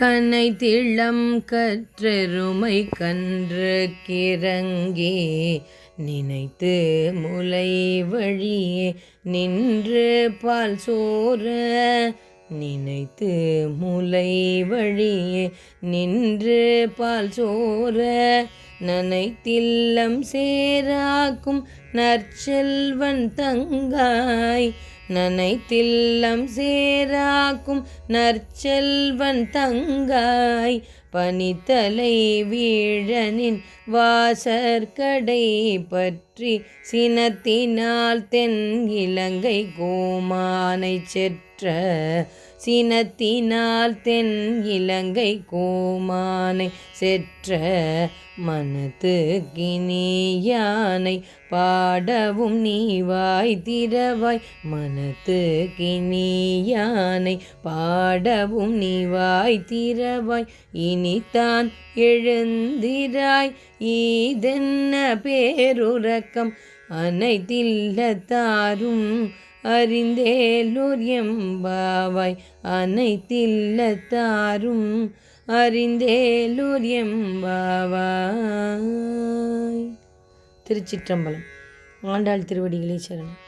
கனை திளம் கற்றெருமை கன்று கிறங்கி நினைத்து முலை வழியே நின்று பால் சோர நினைத்து முலை வழியே நின்று பால் சோர நனைத்தில்லம் சேராக்கும் நற்செல்வன் தங்காய். நனைத்தில்லம் சேராக்கும் நற்செல்வன் தங்காய். பனித்தலை வீழனின் வாசற்கடை பற்றி சினத்தினால் தென் இலங்கை கோமானை செற்ற. சினத்தினால் தென் இலங்கை கோமானை செற்ற. மனத்து கினியானை பாடவும் நீவாய் திரவாய் மனத்து கினியானை பாடவும் நீவாய் திரவாய் இனித்தான் எழுந்திராய். ஈதென்ன பேருறக்கம்? அனைத்தில்லத்தாரும் அறிந்தேலூர் எம்பாவாய். அனைத்தில்லத்தாரும் அறிந்தேலூர் எம்பாவாய். திருச்சிற்றம்பலம். ஆண்டாள் திருவடிகளை சரணம்.